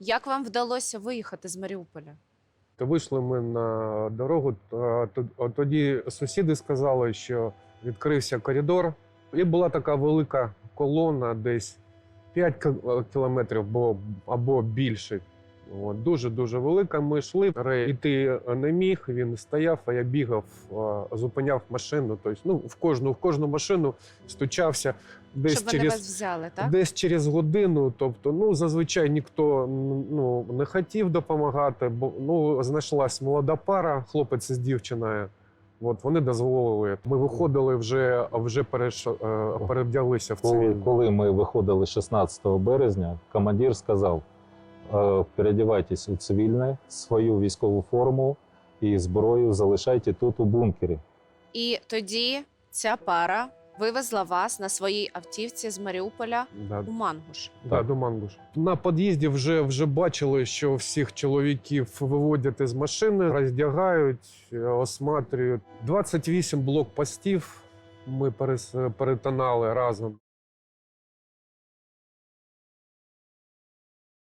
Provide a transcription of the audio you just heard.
Як вам вдалося виїхати з Маріуполя? То вийшли ми на дорогу. то- Тоді сусіди сказали, що відкрився коридор, і була така велика колона, десь 5 кілометрів або більше. От, дуже дуже велика. Ми йшли. Рей йти не міг. Він стояв, а я бігав, зупиняв машину. Тобто, ну, в кожну, в кожну машину стучався десь Щоб вони через вас взяли, так? Десь через годину, тобто, ну зазвичай ніхто ну не хотів допомагати, бо ну знайшлась молода пара, хлопець з дівчиною. От вони дозволили. Ми виходили вже, вже переш, е, перевдяглися в Коли, коли ми виходили 16 березня, командир сказав: е, передівайтесь у цивільне, свою військову форму і зброю залишайте тут у бункері. І тоді ця пара вивезла вас на своїй автівці з Маріуполя Да, у Мангуш. да, до Мангуш. На під'їзді вже, вже бачили, що всіх чоловіків виводять із машини, роздягають, е, осматрюють. 28 блокпостів ми перес- перетинали разом.